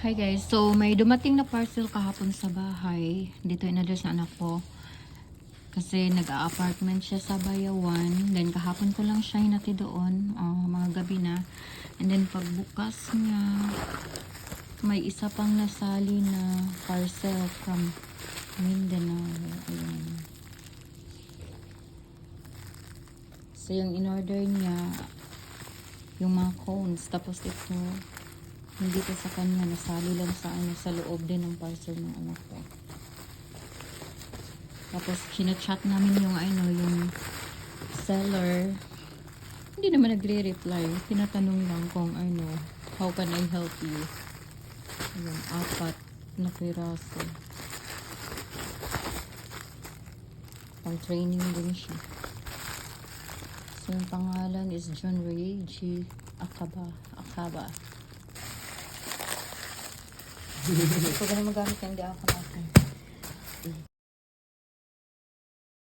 Hi guys, so may dumating na parcel kahapon sa bahay. Dito in-address ng anak ko. Kasi nag-a-apartment siya sa Bayawan. Then kahapon ko lang siya hinati doon. ah, mga gabi na. And then pagbukas niya, may isa pang nasali na parcel from Mindanao. Ayan. So yung in-order niya, yung mga cones. Tapos ito, hindi ko sa kanya, nasali lang sa ano, sa loob din ng parcel ng anak ko. Tapos, chinachat namin yung ano, yung seller. Hindi naman nagre-reply. Tinatanong lang kung ano, how can I help you? Yung apat na piraso. Pang training din siya. So, yung pangalan is John G. Akaba. Akaba. Huwag na magamit yan, hindi ako kumain.